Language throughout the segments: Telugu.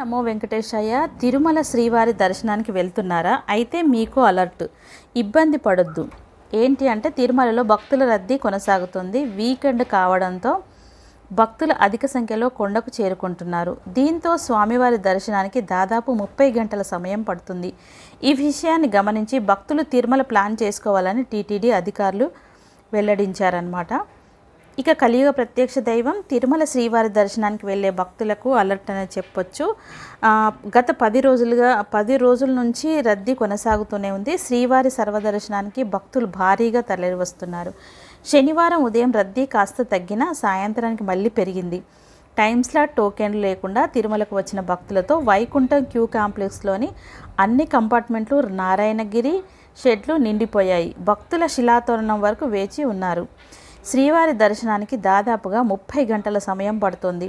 నమో వెంకటేశయ్య తిరుమల శ్రీవారి దర్శనానికి వెళ్తున్నారా? అయితే మీకు అలర్ట్. ఇబ్బంది పడొద్దు. ఏంటి అంటే తిరుమలలో భక్తుల రద్దీ కొనసాగుతుంది. వీకెండ్ కావడంతో భక్తులు అధిక సంఖ్యలో కొండకు చేరుకుంటున్నారు. దీంతో స్వామివారి దర్శనానికి దాదాపు ముప్పై గంటల సమయం పడుతుంది. ఈ విషయాన్ని గమనించి భక్తులు తిరుమల ప్లాన్ చేసుకోవాలని టీటీడీ అధికారులు వెల్లడించారన్నమాట. ఇక కలియుగ ప్రత్యక్ష దైవం తిరుమల శ్రీవారి దర్శనానికి వెళ్ళే భక్తులకు అలర్ట్ అని చెప్పొచ్చు. గత పది రోజులుగా పది రోజుల నుంచి రద్దీ కొనసాగుతూనే ఉంది. శ్రీవారి సర్వదర్శనానికి భక్తులు భారీగా తరలి వస్తున్నారు శనివారం ఉదయం రద్దీ కాస్త తగ్గినా సాయంత్రానికి మళ్ళీ పెరిగింది. టైం స్లాట్ టోకెన్లు లేకుండా తిరుమలకు వచ్చిన భక్తులతో వైకుంఠం క్యూ కాంప్లెక్స్లోని అన్ని కంపార్ట్మెంట్లు నారాయణగిరి షెడ్లు నిండిపోయాయి. భక్తుల శిలాతోరణం వరకు వేచి ఉన్నారు. శ్రీవారి దర్శనానికి దాదాపుగా ముప్పై గంటల సమయం పడుతుంది.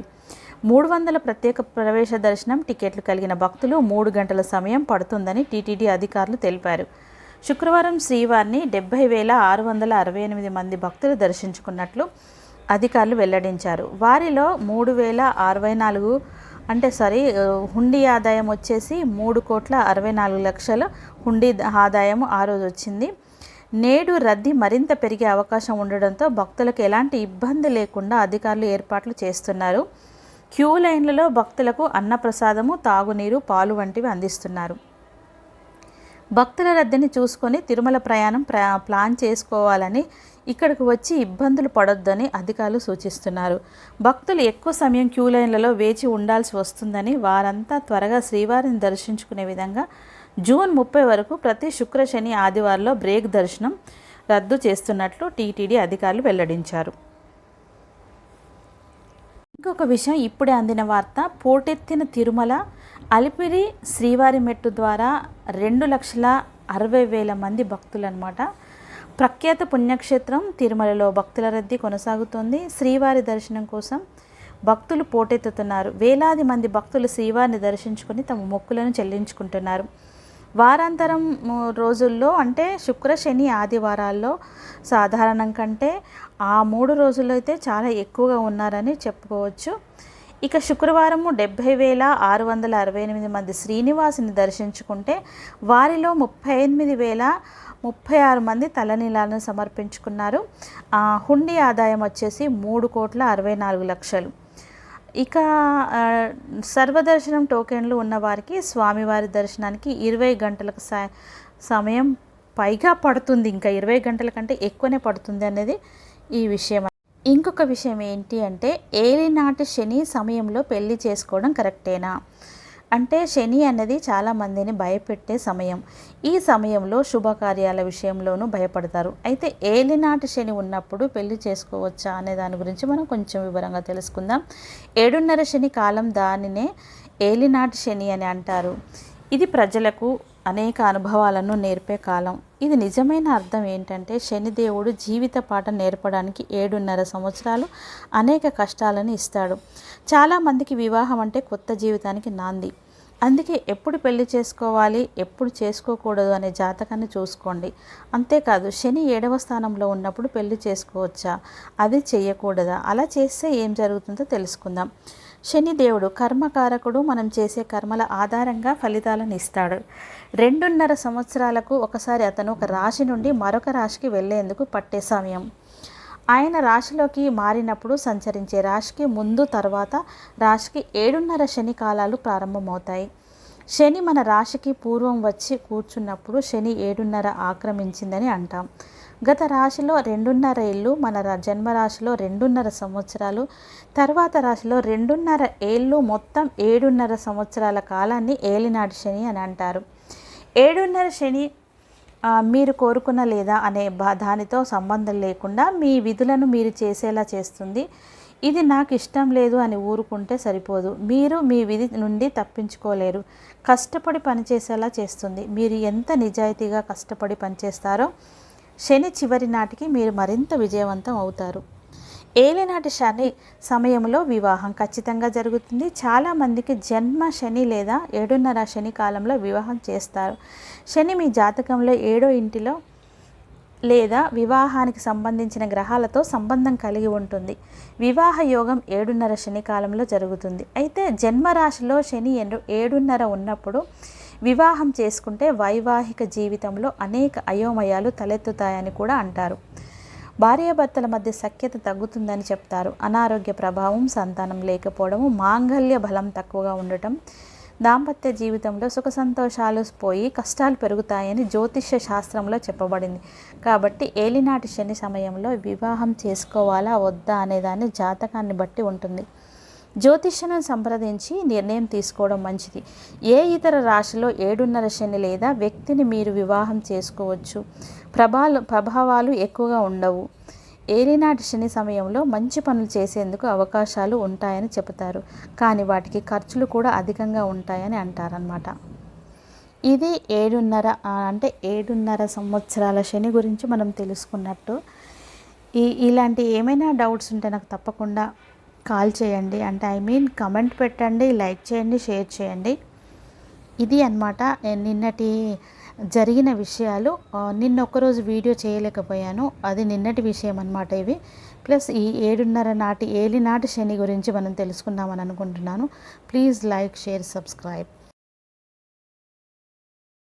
మూడు వందల ప్రత్యేక ప్రవేశ దర్శనం టికెట్లు కలిగిన భక్తులు మూడు గంటల సమయం పడుతుందని టీటీడీ అధికారులు తెలిపారు. శుక్రవారం శ్రీవారిని డెబ్బై వేల ఆరు వందల అరవై ఎనిమిది మంది భక్తులు దర్శించుకున్నట్లు అధికారులు వెల్లడించారు. వారిలో మూడు వేల అరవై నాలుగు అంటే సారీ హుండీ ఆదాయం వచ్చేసి మూడు కోట్ల అరవై నాలుగు లక్షల హుండీ ఆదాయం ఆ రోజు వచ్చింది. నేడు రద్దీ మరింత పెరిగే అవకాశం ఉండడంతో భక్తులకు ఎలాంటి ఇబ్బంది లేకుండా అధికారులు ఏర్పాట్లు చేస్తున్నారు. క్యూ లైన్లలో భక్తులకు అన్నప్రసాదము తాగునీరు పాలు వంటివి అందిస్తున్నారు. భక్తుల రద్దీని చూసుకొని తిరుమల ప్రయాణం ప్లాన్ చేసుకోవాలని ఇక్కడికి వచ్చి ఇబ్బందులు పడొద్దని అధికారులు సూచిస్తున్నారు. భక్తులు ఎక్కువ సమయం క్యూ లైన్లలో వేచి ఉండాల్సి వస్తుందని వారంతా త్వరగా శ్రీవారిని దర్శించుకునే విధంగా జూన్ ముప్పై వరకు ప్రతి శుక్ర శని ఆదివారంలో బ్రేక్ దర్శనం రద్దు చేస్తున్నట్లు టీటీడీ అధికారులు వెల్లడించారు. ఇంకొక విషయం ఇప్పుడే అందిన వార్త పోటెత్తిన తిరుమల అలిపిరి శ్రీవారి మెట్టు ద్వారా రెండు లక్షల అరవై వేల మంది భక్తులు అనమాట ప్రఖ్యాత పుణ్యక్షేత్రం తిరుమలలో భక్తుల రద్దీ కొనసాగుతోంది. శ్రీవారి దర్శనం కోసం భక్తులు పోటెత్తుతున్నారు. వేలాది మంది భక్తులు శ్రీవారిని దర్శించుకొని తమ మొక్కులను చెల్లించుకుంటున్నారు. వారాంతరం రోజుల్లో అంటే శుక్ర శని ఆదివారాల్లో సాధారణం కంటే ఆ మూడు రోజుల్లో అయితే చాలా ఎక్కువగా ఉన్నారని చెప్పుకోవచ్చు. ఇక శుక్రవారము డెబ్భై వేల ఆరు వందల అరవై ఎనిమిది మంది శ్రీనివాసుని దర్శించుకుంటే వారిలో ముప్పై ఎనిమిది వేల ముప్పై ఆరు మంది తలనీలాలను సమర్పించుకున్నారు. ఆ, హుండీ ఆదాయం వచ్చేసి మూడు కోట్ల అరవై నాలుగు లక్షలు. ఇక సర్వదర్శనం టోకెన్లు ఉన్నవారికి స్వామివారి దర్శనానికి ఇరవై గంటలకు స సమయం పైగా పడుతుంది. ఇంకా ఇరవై గంటల కంటే ఎక్కువనే పడుతుంది అనేది ఈ విషయం. ఇంకొక విషయం ఏంటి అంటే ఏలినాటి శని సమయంలో పెళ్ళి చేసుకోవడం కరెక్టేనా? అంటే శని అనేది చాలా మందిని భయపెట్టే సమయం. ఈ సమయంలో శుభకార్యాల విషయంలోనూ భయపడతారు. అయితే ఏలినాటి శని ఉన్నప్పుడు పెళ్ళి చేసుకోవచ్చా అనే దాని గురించి మనం కొంచెం వివరంగా తెలుసుకుందాం. ఏడున్నర శని కాలం దానినే ఏలినాటి శని అని అంటారు. ఇది ప్రజలకు అనేక అనుభవాలను నేర్పే కాలం. ఇది నిజమైన అర్థం ఏంటంటే శనిదేవుడు జీవిత పాఠం నేర్పడానికి ఏడున్నర సంవత్సరాలు అనేక కష్టాలను ఇస్తాడు. చాలామందికి వివాహం అంటే కొత్త జీవితానికి నాంది. అందుకే ఎప్పుడు పెళ్ళి చేసుకోవాలి ఎప్పుడు చేసుకోకూడదు అనే జాతకాన్ని చూసుకోండి. అంతేకాదు శని ఏడవ స్థానంలో ఉన్నప్పుడు పెళ్ళి చేసుకోవచ్చా? అది చేయకూడదా? అలా చేస్తే ఏం జరుగుతుందో తెలుసుకుందాం. శని దేవుడు కర్మకారకుడు మనం చేసే కర్మల ఆధారంగా ఫలితాలను ఇస్తాడు. రెండున్నర సంవత్సరాలకు ఒకసారి అతను ఒక రాశి నుండి మరొక రాశికి వెళ్ళేందుకు పట్టే సమయం. ఆయన రాశిలోకి మారినప్పుడు సంచరించే రాశికి ముందు తర్వాత రాశికి ఏడున్నర శని కాలాలు ప్రారంభమవుతాయి. శని మన రాశికి పూర్వం వచ్చి కూర్చున్నప్పుడు శని ఏడున్నర ఆక్రమించిందని అంటాం. గత రాశిలో రెండున్నర ఏళ్ళు మన రా- జన్మరాశిలో రెండున్నర సంవత్సరాలు తర్వాత రాశిలో రెండున్నర ఏళ్ళు మొత్తం ఏడున్నర సంవత్సరాల కాలాన్ని ఏలినాటి శని అని అంటారు. ఏడున్నర శని మీరు కోరుకున్న లేదా అనే దానితో సంబంధం లేకుండా మీ విధులను మీరు చేసేలా చేస్తుంది. ఇది నాకు ఇష్టం లేదు అని ఊరుకుంటే సరిపోదు. మీరు మీ విధి నుండి తప్పించుకోలేరు. కష్టపడి పనిచేసేలా చేస్తుంది. మీరు ఎంత నిజాయితీగా కష్టపడి పనిచేస్తారో శని చివరి నాటికి మీరు మరింత విజయవంతం అవుతారు. ఏలినాటి శని సమయంలో వివాహం ఖచ్చితంగా జరుగుతుంది. చాలామందికి జన్మ శని లేదా ఏడున్నర శని కాలంలో వివాహం చేస్తారు. శని మీ జాతకంలో ఏడో ఇంటిలో లేదా వివాహానికి సంబంధించిన గ్రహాలతో సంబంధం కలిగి ఉంటుంది. వివాహ యోగం ఏడున్నర శని కాలంలో జరుగుతుంది. అయితే జన్మరాశిలో శని ఏడున్నర ఉన్నప్పుడు వివాహం చేసుకుంటే వైవాహిక జీవితంలో అనేక అయోమయాలు తలెత్తుతాయని కూడా అంటారు. భార్యాభర్తల మధ్య సఖ్యత తగ్గుతుందని చెప్తారు. అనారోగ్య ప్రభావం సంతానం లేకపోవడము మాంగళ్య బలం తక్కువగా ఉండటం దాంపత్య జీవితంలో సుఖ సంతోషాలు పోయి కష్టాలు పెరుగుతాయని జ్యోతిష్య శాస్త్రంలో చెప్పబడింది. కాబట్టి ఏలినాటి శని సమయంలో వివాహం చేసుకోవాలా వద్దా అనేదాన్ని జాతకాన్ని బట్టి ఉంటుంది. జ్యోతిష్యను సంప్రదించి నిర్ణయం తీసుకోవడం మంచిది. ఏ ఇతర రాశిలో ఏడున్నర శని లేదా వ్యక్తిని మీరు వివాహం చేసుకోవచ్చు? ప్రభాలు ప్రభావాలు ఎక్కువగా ఉండవు. ఏలినాటి శని సమయంలో మంచి పనులు చేసేందుకు అవకాశాలు ఉంటాయని చెబుతారు. కానీ వాటికి ఖర్చులు కూడా అధికంగా ఉంటాయని అంటారనమాట ఇది ఏడున్నర అంటే ఏడున్నర సంవత్సరాల శని గురించి మనం తెలుసుకున్నట్టు. ఈ ఇలాంటి ఏమైనా డౌట్స్ ఉంటే నాకు తప్పకుండా కాల్ చేయండి. అంటే ఐ మీన్ కమెంట్ పెట్టండి లైక్ చేయండి షేర్ చేయండి. ఇది అన్నమాట. నిన్నటి జరిగిన విషయాలు. నిన్న ఒకరోజు వీడియో చేయలేకపోయాను. అది నిన్నటి విషయం అన్నమాట ఇవి. ప్లస్ ఈ ఏడున్నర నాటి ఏలినాటి శని గురించి మనం తెలుసుకుందామని అనుకుంటున్నాను. Please like share subscribe